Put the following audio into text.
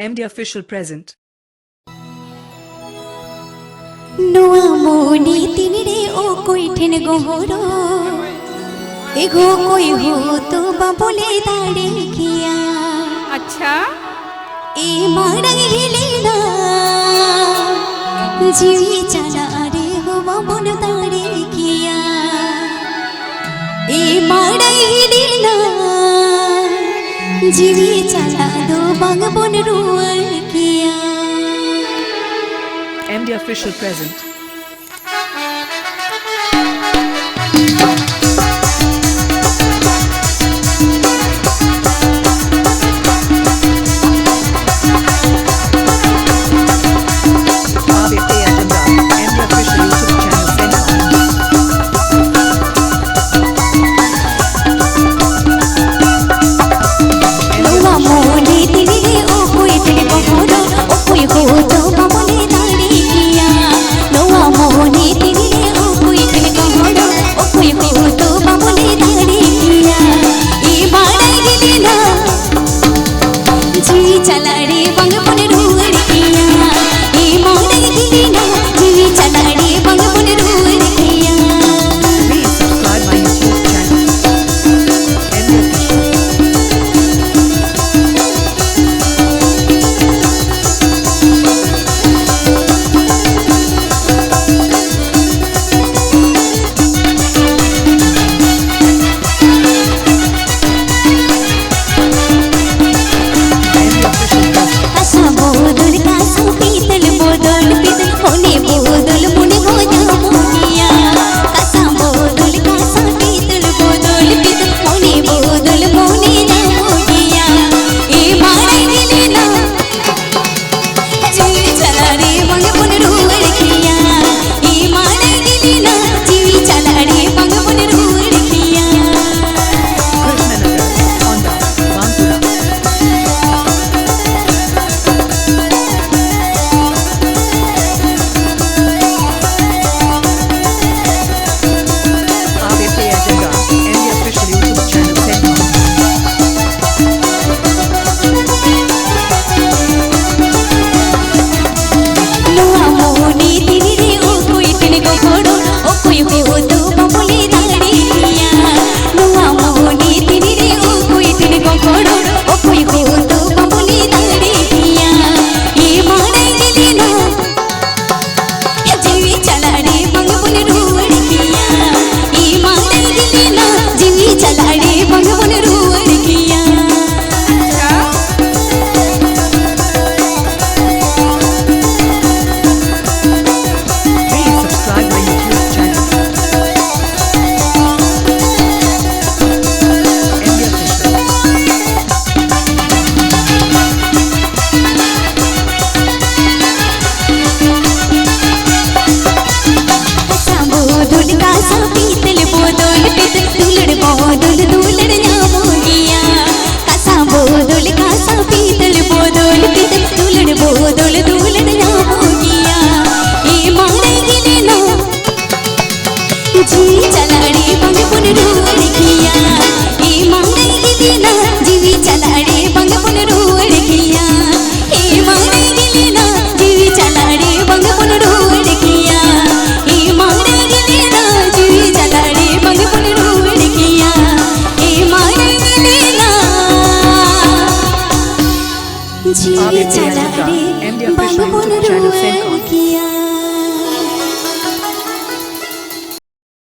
MD official present. নোয়া মনি তিনরে ও কই ঠেন গোহর এগো কই হো তো বাবলে দাঁড়ে কিয়া আচ্ছা। এ মারা গেলে না। জিউই চালা রে হো বাবন দাঁড়ে কিয়া এ মারা গেলে না। জিউই চালা Bang Bon and the official present. দেখেছি চালারে বাংলা পনেরো রেখিয়া এ মানাই গেলি না জিবি চালারে বাংলা পনেরো রেখিয়া এ মানাই গেলি না জিবি চালারে বাংলা পনেরো রেখিয়া